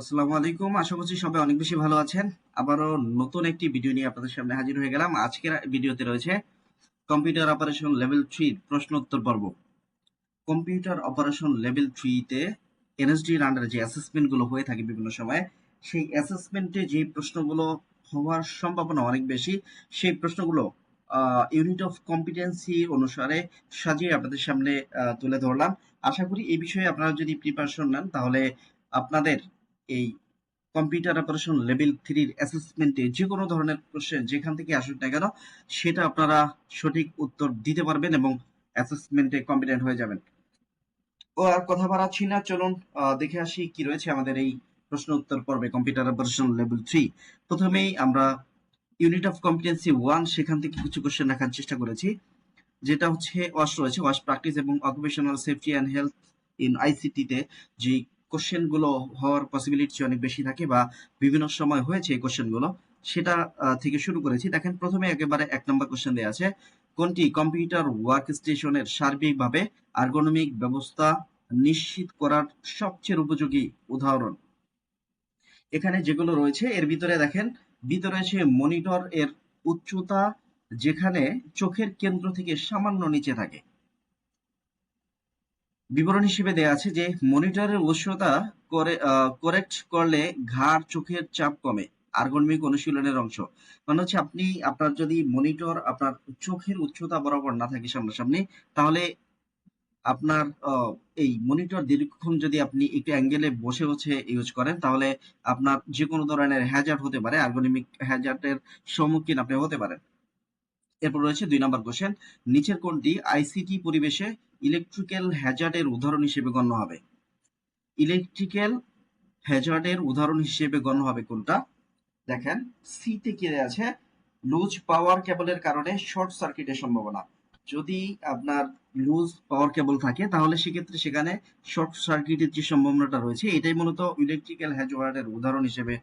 আসসালামু আলাইকুম। আশা করছি সবাই অনেক বেশি ভালো আছেন। আবারও নতুন একটি ভিডিও নিয়ে আপনাদের সামনে হাজির হয়ে গেলাম। আজকের ভিডিওতে রয়েছে কম্পিউটার অপারেশন লেভেল থ্রি প্রশ্ন উত্তর পর্ব। কম্পিউটার অপারেশন লেভেল থ্রিতে এনএসডির আন্ডারে যে অ্যাসেসমেন্টগুলো হয়ে থাকে বিভিন্ন সময়, সেই অ্যাসেসমেন্টে যে প্রশ্নগুলো হওয়ার সম্ভাবনা অনেক বেশি, সেই প্রশ্নগুলো ইউনিট অফ কম্পিটেন্সি অনুসারে সাজিয়ে আপনাদের সামনে তুলে ধরলাম। আশা করি এই বিষয়ে আপনারা যদি প্রিপারেশন নেন, তাহলে আপনাদের এই কম্পিউটার অপারেশন লেভেল থ্রির অ্যাসেসমেন্টে যে কোনো ধরনের কোশ্চেন যেখান থেকে আসুক না কেন, সেটা আপনারা সঠিক উত্তর দিতে পারবেন এবং অ্যাসেসমেন্টে কম্পিটেন্ট হয়ে যাবেন। ও আর কথা বাড়াচ্ছি না, চলুন দেখে আসি কি রয়েছে আমাদের এই প্রশ্ন উত্তর পর্বে কম্পিউটার অপারেশন লেভেল থ্রি প্রথমেই আমরা ইউনিট অফ কম্পিটেন্সি ওয়ান সেখান থেকে কিছু কোশ্চেন রাখার চেষ্টা করেছি, যেটা হচ্ছে ওয়াশ রয়েছে ওয়াশ প্র্যাকটিস এবং occupational safety and health in আইসিটিতে যে কোশ্চেনগুলো হওয়ার পসিবিলিটি অনেক বেশি থাকে বা বিভিন্ন সময় হয়েছে এই কোশ্চেনগুলো, সেটা থেকে শুরু করেছি। দেখেন প্রথমে একেবারে এক নম্বর কোশ্চেন দেওয়া আছে, কোনটি কম্পিউটার ওয়ার্ক স্টেশনের সার্বিকভাবে আর্গোনমিক ব্যবস্থা নিশ্চিত করার সবচেয়ে উপযোগী উদাহরণ? এখানে যেগুলো রয়েছে, এর ভিতরে দেখেন, ভিতরে রয়েছে মনিটর এর উচ্চতা যেখানে চোখের কেন্দ্র থেকে সামান্য নিচে থাকে। বিবরণ হিসেবে দেয়া আছে যে, মনিটরের করে করেক্ট করলে ঘাড় চোখের চাপ কমে, আর্গনমিক অনুশীলনের অংশ। মানে হচ্ছে আপনি, আপনার যদি মনিটর আপনার চোখের উচ্চতা বরাবর না থাকে সামনাসামনি, তাহলে আপনার এই মনিটর দীর্ঘক্ষণ যদি আপনি একটু অ্যাঙ্গেলে বসে বসে ইউজ করেন, তাহলে আপনার যে কোনো ধরনের হ্যাজার্ড হতে পারে, আর্গোনমিক হ্যাজার্ডের সম্মুখীন আপনি হতে পারেন। এরপর রয়েছে দুই নম্বর কোশ্চেন, নিচের কোনটি আইসিটি পরিবেশে ইলেকট্রিক্যাল হ্যাজার্ডের উদাহরণ হিসেবে গণ্য হবে? ইলেকট্রিক্যাল হ্যাজার্ডের উদাহরণ হিসেবে গণ্য হবে কোনটা? দেখেন সি তে কি আছে? লুজ পাওয়ার কেবলের কারণে শর্ট সার্কিটের সম্ভাবনা। যদি আপনার লুজ পাওয়ার কেবল থাকে, তাহলে সেক্ষেত্রে সেখানে শর্ট সার্কিটের যে সম্ভাবনাটা রয়েছে, এটাই মূলত ইলেকট্রিক্যাল হ্যাজার্ডের উদাহরণ হিসেবে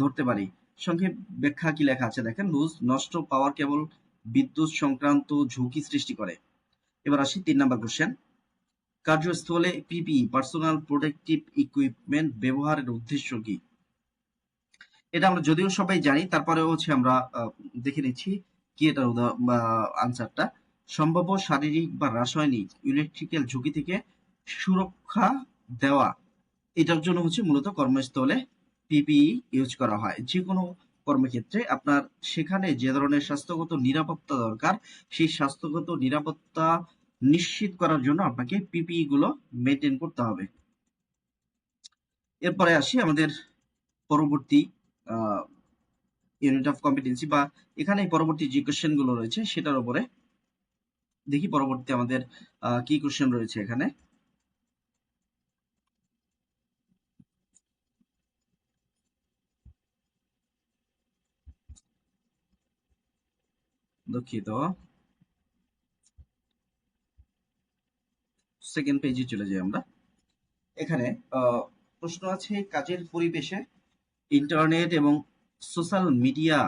ধরতে পারি। সংক্ষেপ ব্যাখ্যা কি লেখা আছে? দেখেন লুজ নষ্ট পাওয়ার কেবল বিদ্যুৎ সংক্রান্ত ঝুঁকি সৃষ্টি করে। এবার আসি তিন নাম্বার কোশ্চেন কার্যস্থলে পিপি পার্সোনাল প্রোটেকটিভ ইকুইপমেন্ট ব্যবহারের উদ্দেশ্য কি? এটা আমরা যদিও সবাই জানি, তারপরে হচ্ছে আমরা দেখে নিচ্ছি কি এটার আনসারটা সম্ভাব্য শারীরিক বা রাসায়নিক ইলেকট্রিক্যাল ঝুঁকি থেকে সুরক্ষা দেওয়া, এটার জন্য হচ্ছে মূলত কর্মস্থলে পিপিই ইউজ করা হয়। যে কোনো কর্মক্ষেত্রে আপনার সেখানে যে ধরনের স্বাস্থ্যগত নিরাপত্তা দরকার, সেই স্বাস্থ্যগত নিরাপত্তা নিশ্চিত করার জন্য আপনাকে পিপিই গুলো মেনটেন করতে হবে। এরপরে আসি আমাদের পরবর্তী ইউনিট অফ কম্পিটেন্সি বা এখানে পরবর্তী যে কোশ্চেনগুলো রয়েছে সেটার উপরে দেখি পরবর্তী আমাদের কি কোশ্চেন রয়েছে এখানে। দুঃখিত। সেকেন্ড পেজে চলে যাই আমরা। এখানে প্রশ্ন আছে কাজের পরিবেশে ইন্টারনেট এবং সোশ্যাল মিডিয়া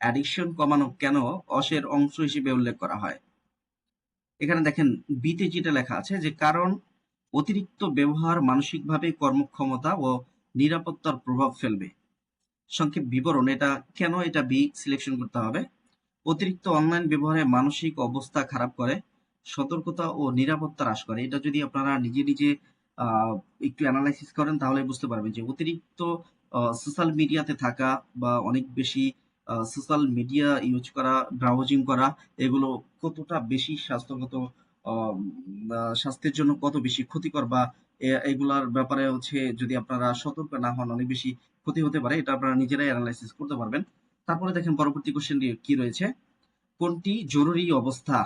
অ্যাডিকশন কমানো কেন অসের অংশ হিসেবে উল্লেখ করা হয়? এখানে দেখেন বিতে যেটা লেখা আছে যে, কারণ অতিরিক্ত ব্যবহার মানসিকভাবে কর্মক্ষমতা ও নিরাপত্তার প্রভাব ফেলবে। সংক্ষেপ বিবরণ, এটা কেন এটা বি সিলেকশন করতে হবে? অতিরিক্ত অনলাইন ব্যবহারে মানসিক অবস্থা খারাপ করে, সতর্কতা ও নিরাপত্তা হ্রাস করে। এটা যদি আপনারা নিজে নিজে একটু অ্যানালাইসিস করেন, তাহলে বুঝতে পারবেন যে অতিরিক্ত সোশ্যাল মিডিয়াতে থাকা বা অনেক বেশি সোশ্যাল মিডিয়া ইউজ করা ব্রাউজিং করা, এগুলো কতটা বেশি স্বাস্থ্যগত স্বাস্থ্যের জন্য কত বেশি ক্ষতিকর বা এগুলার ব্যাপারে হচ্ছে যদি আপনারা সতর্ক না হন, অনেক বেশি ক্ষতি হতে পারে, এটা আপনারা নিজেরাই অ্যানালাইসিস করতে পারবেন। তারপরে দেখেন পরবর্তী কোশ্চেন কি রয়েছে? কোনটি জরুরি অবস্থা?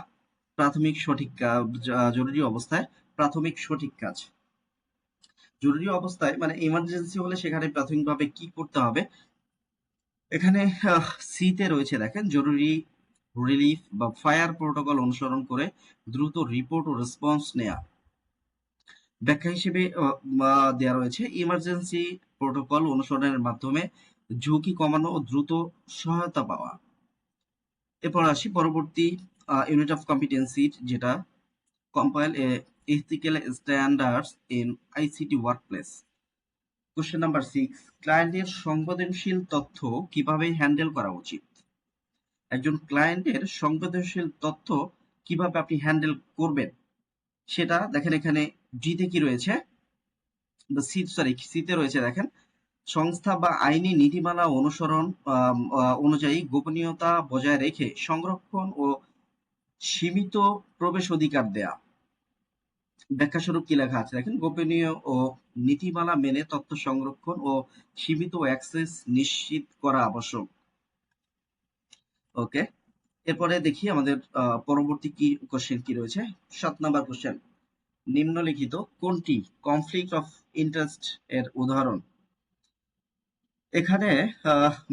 প্রাথমিক সঠিক জরুরি অবস্থায় প্রাথমিক সঠিক কাজ। জরুরি অবস্থায় মানে ইমার্জেন্সি হলে সেখানে প্রাথমিকভাবে কি করতে হবে? এখানে সি তে রয়েছে দেখেন, জরুরি রিলিফ বা ফায়ার প্রোটোকল অনুসরণ করে দ্রুত রিপোর্ট ও রেসপন্স নেওয়া ব্যাখ্যা হিসেবে দেওয়া রয়েছে ইমার্জেন্সি প্রোটোকল অনুসরণের মাধ্যমে ঝুঁকি কমানো ও দ্রুত সহায়তা পাওয়া। এরপর আসি পরবর্তী ইউনিট অফ কম্পিটেন্সি যেটা compile a ethical standards in ICT workplace question number six ক্লায়েন্টের সংবেদনশীল তথ্য কীভাবে হ্যান্ডেল করা উচিত? একজন ক্লায়েন্টের সংবেদনশীল তথ্য কীভাবে আপনি হ্যান্ডেল করবেন? সেটা দেখেন এখানে জিতে কি রয়েছে? বা সি সরি সিতে রয়েছে দেখেন। সংস্থা বা আইনি নীতিমালা অনুসরণ অনুযায়ী গোপনীয়তা বজায় রেখে সংরক্ষণ ও সীমিত প্রবেশ অধিকার দেয়া। ব্যাখ্যা স্বরূপ কি লেখা আছে? দেখেন, গোপনীয় ও নীতিমালা মেনে তথ্য সংরক্ষণ ও সীমিত অ্যাক্সেস নিশ্চিত করা আবশ্যক। ওকে, এরপরে দেখি আমাদের পরবর্তী কি কোশ্চেন কি রয়েছে? সাত নাম্বার কোশ্চেন নিম্নলিখিত কোনটি কনফ্লিক্ট অফ ইন্টারেস্ট এর উদাহরণ? এখানে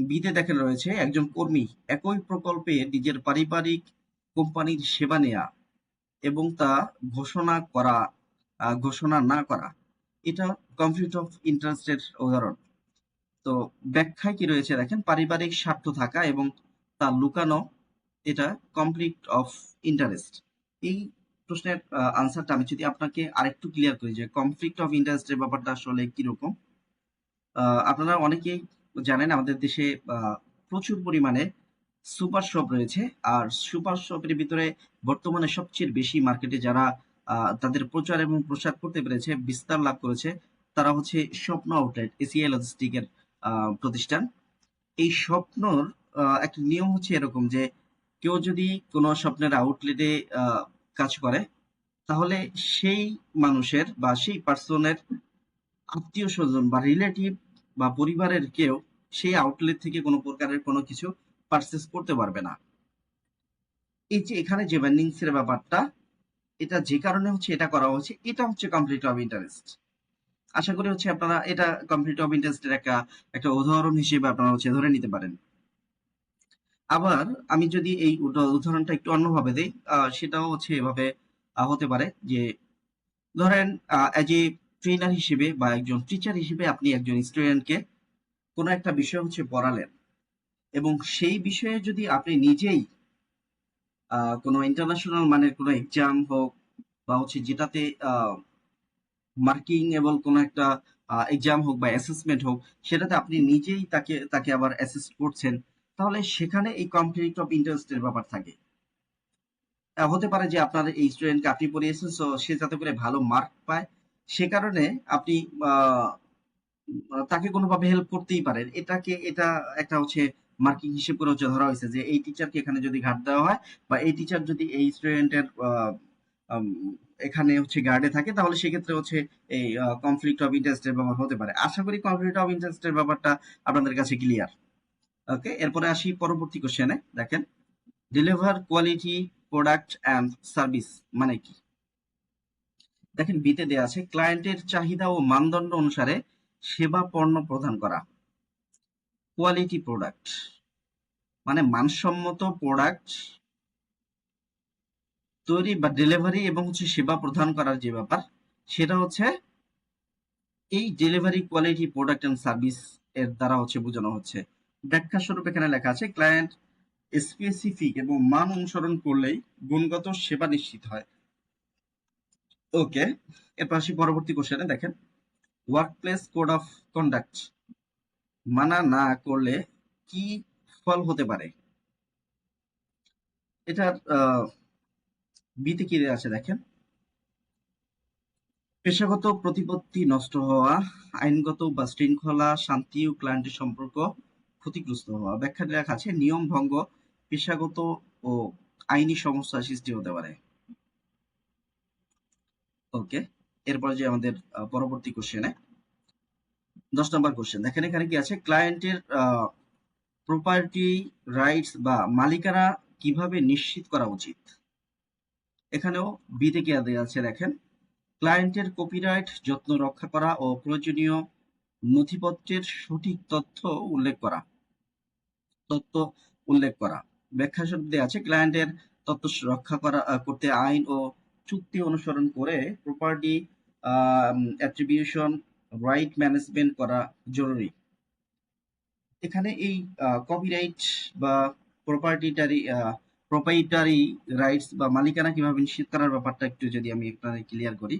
বিতে দেখেন রয়েছে, একজন কর্মী একই প্রকল্পে নিজের পারিবারিক কোম্পানির সেবা নেয়া এবং তা ঘোষণা করা ঘোষণা না করা। এটা কনফ্লিক্ট অফ ইন্টারেস্টের উদাহরণ। তো ব্যাখ্যায় কি রয়েছে দেখেন, পারিবারিক স্বার্থ থাকা এবং তা লুকানো, এটা কনফ্লিক্ট অফ ইন্টারেস্ট এই প্রশ্নের আনসারটা আমি যদি আপনাকে আরেকটু ক্লিয়ার করি যে কনফ্লিক্ট অফ ইন্টারেস্টের ব্যাপারটা আসলে কীরকম আপনারা অনেকেই জানেন আমাদের দেশে প্রচুর পরিমাণে সুপার শপ রয়েছে। আর সুপার শপের ভিতরে বর্তমানে সবচেয়ে বেশি মার্কেটে যারা তাদের প্রচার এবং প্রসার করতে পেরেছে, বিস্তার লাভ করেছে, তারা হচ্ছে স্বপ্ন আউটলেট, এসিআই লজিস্টিকের প্রতিষ্ঠান। এই স্বপ্নর একটা নিয়ম হচ্ছে এরকম যে, কেউ যদি কোনো স্বপ্নের আউটলেটে কাজ করে, তাহলে সেই মানুষের বা সেই পার্সনের আত্মীয় স্বজন বা রিলেটিভ বা পরিবারের কেউ সেই আউটলেট থেকে কোনো প্রকারের কোনো কিছু পারচেস করতে পারবে না। এই যে এখানে যে ব্যান্ডিংস এর ব্যাপারটা, এটা যে কারণে হচ্ছে এটা করা হচ্ছে এটা হচ্ছে কমপ্লিট অফ ইন্টারেস্ট আশা করি হচ্ছে আপনারা এটা কমপ্লিট অফ ইন্টারেস্টের একটা একটা উদাহরণ হিসেবে আপনারা হচ্ছে ধরে নিতে পারেন। আবার আমি যদি এই উদাহরণটা একটু অন্যভাবে দিই সেটাও হচ্ছে এভাবে হতে পারে যে ধরেন অ্যাজ এ ট্রেনার হিসেবে বা একজন টিচার হিসেবে আপনি একজন স্টুডেন্টকে কোনো একটা বিষয় হচ্ছে পড়ালেন। এবং সেই বিষয়ে যদি আপনি নিজেই কোনো ইন্টারন্যাশনাল মানের কোনো এক্সাম হোক বা হচ্ছে যেটাতে মার্কিং এবং কোনো একটা এক্সাম হোক বা অ্যাসেসমেন্ট হোক, সেটাতে আপনি নিজেই তাকে তাকে আবার অ্যাসেস করছেন, তাহলে সেখানে এই কনফ্লিক্ট অফ ইন্টারেস্টের ব্যাপার থাকে। হতে পারে যে আপনার এই স্টুডেন্টকে আপনি পড়িয়েছেন সো সে যাতে করে ভালো মার্ক পায় সে কারণে আপনি আহ, তাকে কোনোভাবে হেল্প করতেই পারেন। এটাকে এটা একটা হচ্ছে মার্কিং হিসেব করে হচ্ছে ধরা হয়েছে যে এই টিচারকে এখানে যদি ঘাট দেওয়া হয় বা এই টিচার যদি এই স্টুডেন্টের এখানে হচ্ছে গার্ডে থাকে তাহলে সেক্ষেত্রে হচ্ছে এই কনফ্লিক্ট অফ ইন্টারেস্টের ব্যাপার হতে পারে। আশা করি কনফ্লিক্ট অফ ইন্টারেস্টের ব্যাপারটা আপনাদের কাছে ক্লিয়ার ওকে এরপরে আসি পরবর্তী কোশ্চেনে দেখেন deliver quality product and service মানে কি? দেখেন বিতে দেওয়া আছে ক্লায়েন্টের চাহিদা ও মানদণ্ড অনুসারে সেবা পণ্য প্রদান করা। কোয়ালিটি প্রোডাক্ট মানে মানসম্মত প্রোডাক্ট তৈরি বা ডেলিভারি এবং হচ্ছে সেবা প্রদান করার যে ব্যাপার, সেটা হচ্ছে এই delivery quality product and service এর দ্বারা হচ্ছে বোঝানো হচ্ছে। ব্যাখ্যা স্বরূপ এখানে লেখা আছে ক্লায়েন্ট স্পেসিফিক এবং মান অনুসরণ করলেই গুণগত সেবা নিশ্চিত হয়। ওকে এরপর আসি পরবর্তী কোশ্চেনে দেখেন। Workplace code of conduct মানা না করলে কি ফল হতে পারে? এটার বিতে কি আছে দেখেন? পেশাগত প্রতিপত্তি নষ্ট হওয়া, আইনগত বা শৃঙ্খলা, শান্তি ও ক্লায়েন্টের সম্পর্ক ক্ষতিগ্রস্ত হওয়া। ব্যাখ্যা লেখা আছে, নিয়ম ভঙ্গ পেশাগত ও আইনি সমস্যা সৃষ্টি হতে পারে। ওকে এরপর যে আমাদের পরবর্তী কোশ্চেনে দশ নম্বর কোশ্চেন দেখেন এখানে কি আছে? ক্লায়েন্টের প্রপার্টি রাইটস বা মালিকানা কীভাবে নিশ্চিত করা উচিত? এখানেও বি থেকে দেওয়া আছে দেখেন? ক্লায়েন্টের কপিরাইট যত্ন রক্ষা করা ও প্রয়োজনীয় নথিপত্রের সঠিক তথ্য উল্লেখ করা। তথ্য উল্লেখ করা। ব্যাখ্যা দেওয়া আছে ক্লায়েন্টের তথ্য রক্ষা করা করতে আইন ও চুক্তি অনুসরণ করে প্রপার্টি অ্যাট্রিবিউশন রাইট ম্যানেজমেন্ট করা জরুরি। এখানে এই কপিরাইট বা প্রপার্টিটারি প্রপাইটারি রাইটস বা মালিকানা কীভাবে নিশ্চিত করার ব্যাপারটা একটু যদি আমি আপনাদের ক্লিয়ার করি,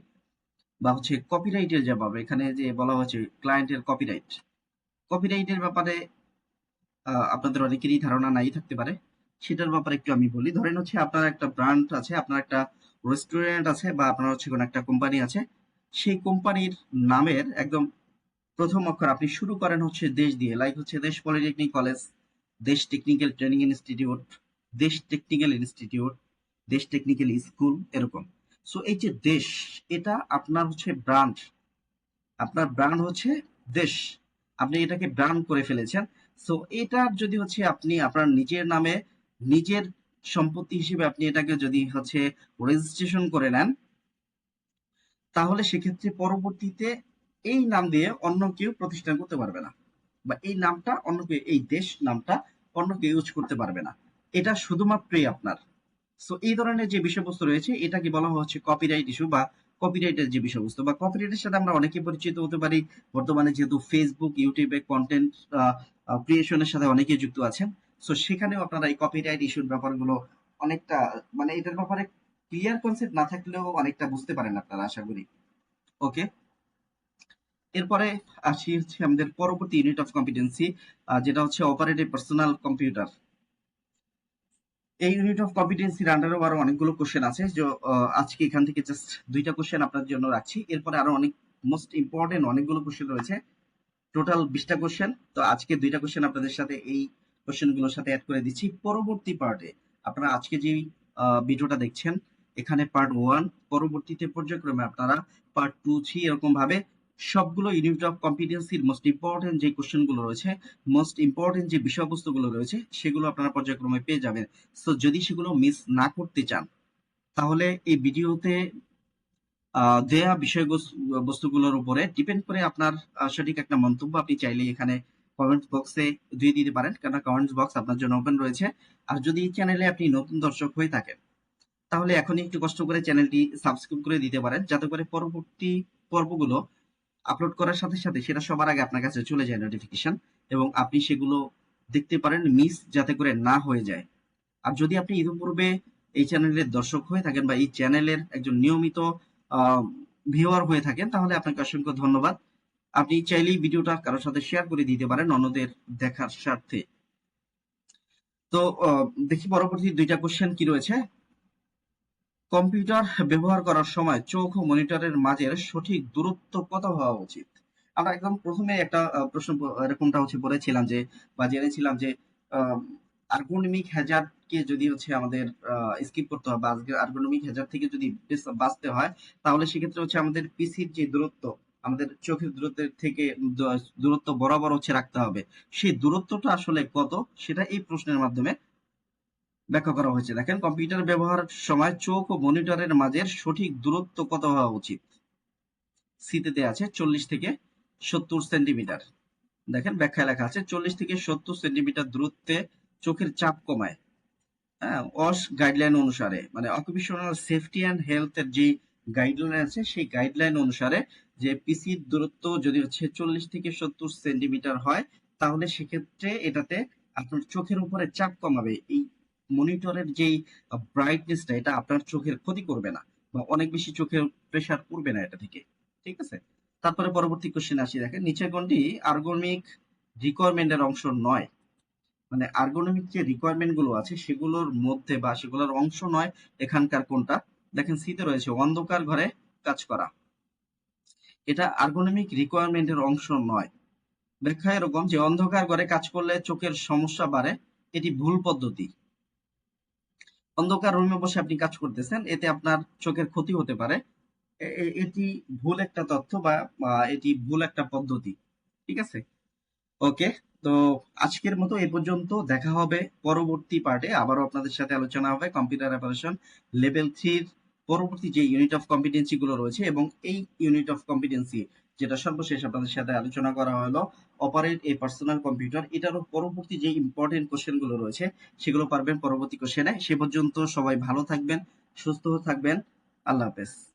বা হচ্ছে কপিরাইটের যে ব্যাপার এখানে যে বলা হয়েছে ক্লায়েন্টের কপিরাইট কপিরাইটের ব্যাপারে আপনাদের অনেকেরই ধারণা নাই থাকতে পারে। সেটার ব্যাপারে একটু আমি বলি। ধরেন হচ্ছে আপনার একটা ব্র্যান্ড আছে, আপনার একটা রেস্টুরেন্ট আছে বা আপনার হচ্ছে কোনো একটা কোম্পানি আছে, সেই কোম্পানির নামের একদম প্রথম অক্ষর আপনি শুরু করেন হচ্ছে দেশ দিয়ে লাইক হচ্ছে দেশ পলিটেকনিক কলেজ দেশ টেকনিক্যাল ট্রেনিং ইনস্টিটিউট দেশ টেকনিক্যাল ইনস্টিটিউট দেশ টেকনিক্যাল স্কুল এরকম। সো এই যে দেশ, এটা আপনার হচ্ছে ব্র্যান্ড আপনার ব্র্যান্ড হচ্ছে দেশ। আপনি এটাকে ব্র্যান্ড করে ফেলেছেন। সো এটা যদি হচ্ছে আপনি আপনার নিজের নামে নিজের সম্পত্তি হিসেবে আপনি এটাকে যদি হচ্ছে রেজিস্ট্রেশন করে নেন, তাহলে সেক্ষেত্রে পরবর্তীতে এই নাম দিয়ে অন্য কেউ প্রতিষ্ঠান করতে পারবে না বা এই নামটা অন্য কেউ, এই দেশ নামটা অন্য কেউ ইউজ করতে পারবে না। এটা শুধুমাত্রই আপনার। সো এই ধরনের যে বিষয়বস্তু রয়েছে, এটাকে বলা হচ্ছে কপিরাইট ইস্যু বা কপিরাইটের যে বিষয়বস্তু বা কপিরাইটের সাথে আমরা অনেকে পরিচিত হতে পারি। বর্তমানে যেহেতু ফেসবুক ইউটিউবে কন্টেন্ট ক্রিয়েশনের সাথে অনেকে যুক্ত আছেন। সো সেখানেও আপনারা এই কপিরাইট ইস্যুর ব্যাপারগুলো অনেকটা মানে এটার ব্যাপারে ক্লিয়ার কনসেপ্ট না থাকলেও অনেকটা বুঝতে পারেন আপনারা, আশা করি। ওকে এরপরে আসি হচ্ছে আমাদের পরবর্তী ইউনিট অফ কম্পিটেন্সি যেটা হচ্ছে অপারেটিভ পার্সোনাল কম্পিউটার এই ইউনিট অফ কম্পিটেন্সির আন্ডারেও আরও অনেকগুলো কোশ্চেন আছে, যে আজকে এখান থেকে জাস্ট দুইটা কোশ্চেন আপনার জন্য রাখছি। এরপরে আরও অনেক মোস্ট ইম্পর্টেন্ট অনেকগুলো কোশ্চেন রয়েছে। টোটাল বিশটা কোশ্চেন তো আজকে দুইটা কোশ্চেন আপনাদের সাথে এই কোশ্চেনগুলোর সাথে অ্যাড করে দিচ্ছি। পরবর্তী পার্টে আপনারা আজকে যে ভিডিওটা দেখছেন, এখানে পার্ট ওয়ান পরবর্তীতে পর্যায়ক্রমে আপনারা পার্ট টু থ্রি এরকম ভাবে সবগুলো ইউনিট অফ কম্পিটেন্সির মোস্ট ইম্পর্টেন্ট যে কোশ্চেনগুলো রয়েছে মোস্ট ইম্পর্টেন্ট যে বিষয়বস্তুগুলো রয়েছে, সেগুলো আপনারা পর্যায়ক্রমে পেয়ে যাবেন। সো যদি সেগুলো মিস না করতে চান, তাহলে এই ভিডিওতে দেয়া বিষয় বস্তুগুলোর উপরে ডিপেন্ড করে আপনার সঠিক একটা মন্তব্য আপনি চাইলে এখানে কমেন্ট বক্সে দিয়ে দিতে পারেন কারণ কমেন্টস বক্স আপনার জন্য ওপেন রয়েছে। আর যদি এই চ্যানেলে আপনি নতুন দর্শক হয়ে থাকেন, তাহলে এখনই একটু কষ্ট করে চ্যানেলটি সাবস্ক্রাইব করে দিতে পারেন, যাতে করে পরবর্তী পর্বগুলো আপলোড করার সাথে সাথে সেটা সবার আগে আপনার কাছে চলে যায় নোটিফিকেশন এবং আপনি সেগুলো দেখতে পারেন মিস যাতে করে না হয়ে যায়। আর যদি আপনি ইতিপূর্বে এই চ্যানেলের দর্শক হয়ে থাকেন বা এই চ্যানেলের একজন নিয়মিত ভিউয়ার হয়ে থাকেন, তাহলে আপনাকে অসংখ্য ধন্যবাদ। আপনি চাইলেই ভিডিওটা কারোর সাথে শেয়ার করে দিতে পারেন, অন্যদের দেখার স্বার্থে। তো দেখি পরবর্তী দুইটা কোশ্চেন কি রয়েছে? কম্পিউটার ব্যবহার করার সময় চোখ ও মনিটরের মাঝের সঠিক দূরত্ব কত হওয়া উচিত? আমরা একদম প্রথমে একটা প্রশ্ন এরকমটা হচ্ছে বলেছিলাম যে, বা জেনেছিলাম যে আর্গোনমিক হ্যাজার্ডকে যদি হচ্ছে আমাদের স্কিপ করতে হয় বা আর্গোনমিক হ্যাজার্ড থেকে যদি বাঁচতে হয়, তাহলে সেক্ষেত্রে হচ্ছে আমাদের পিসির যে দূরত্ব আমাদের চোখের দূরত্বের থেকে দূরত্ব বরাবর হচ্ছে রাখতে হবে। সেই দূরত্বটা আসলে কত? সেটা এই প্রশ্নের মাধ্যমে ব্যাখ্যা করা হয়েছে। দেখেন, কম্পিউটার ব্যবহারের সময় চোখ ও মনিটরের মাঝের সঠিক দূরত্ব কত হওয়া উচিত? সিতে আছে চল্লিশ থেকে সত্তর সেন্টিমিটার। দেখেন, ব্যাখ্যায় লেখা আছে চল্লিশ থেকে সত্তর সেন্টিমিটার দূরত্বে চোখের চাপ কমায়। হ্যাঁ অস গাইডলাইন অনুসারে মানে অকুপেশনাল সেফটি অ্যান্ড হেলথের যে গাইডলাইন আছে, সেই গাইডলাইন অনুসারে যে পিসির দূরত্ব যদি হচ্ছে চল্লিশ থেকে সত্তর সেন্টিমিটার হয়, তাহলে সেক্ষেত্রে এটাতে আপনার চোখের উপরে চাপ কমাবে। এই মনিটরের যেই ব্রাইটনেসটা এটা আপনার চোখের ক্ষতি করবে না বা অনেক বেশি চোখের প্রেসার পড়বে না এটা থেকে। ঠিক আছে? তারপরে পরবর্তী কোশ্চেন আসি, দেখেন, নিচের কোনটি আর্গোনমিক রিকোয়ারমেন্টের অংশ নয়। মানে আর্গোনমিক যে রিকোয়ারমেন্টগুলো আছে, সেগুলোর মধ্যে বা সেগুলোর অংশ নয় এখানকার কোনটা দেখেন সিতে রয়েছে, অন্ধকার ঘরে কাজ করা। এটা আর্গোনমিক রিকোয়ারমেন্টের অংশ নয়। ব্যাখ্যা এরকম যে অন্ধকার ঘরে কাজ করলে চোখের সমস্যা বাড়ে, এটি ভুল পদ্ধতি। অন্ধকার রুমে বসে আপনি কাজ করতেছেন, এতে আপনার চোখের ক্ষতি হতে পারে। এটি ভুল একটা তথ্য বা এটি ভুল একটা পদ্ধতি। ঠিক আছে? ওকে, তো আজকের মতো এ পর্যন্ত দেখা হবে পরবর্তী পার্টে আবারও আপনাদের সাথে আলোচনা হবে কম্পিউটার অপারেশন লেভেল থ্রির পরবর্তী যে ইউনিট অফ কম্পিটেন্সি গুলো রয়েছে এবং এই ইউনিট অফ কম্পিটেন্সি যেটা সর্বশেষ আপনাদের সাথে আলোচনা করা হলো অপারেট এ পার্সোনাল কম্পিউটার এটারও পরবর্তী যে ইম্পর্টেন্ট কোশ্চেনগুলো রয়েছে, সেগুলো পারবেন পরবর্তী কোশ্চেনে সে পর্যন্ত সবাই ভালো থাকবেন, সুস্থ থাকবেন। আল্লাহ হাফেজ।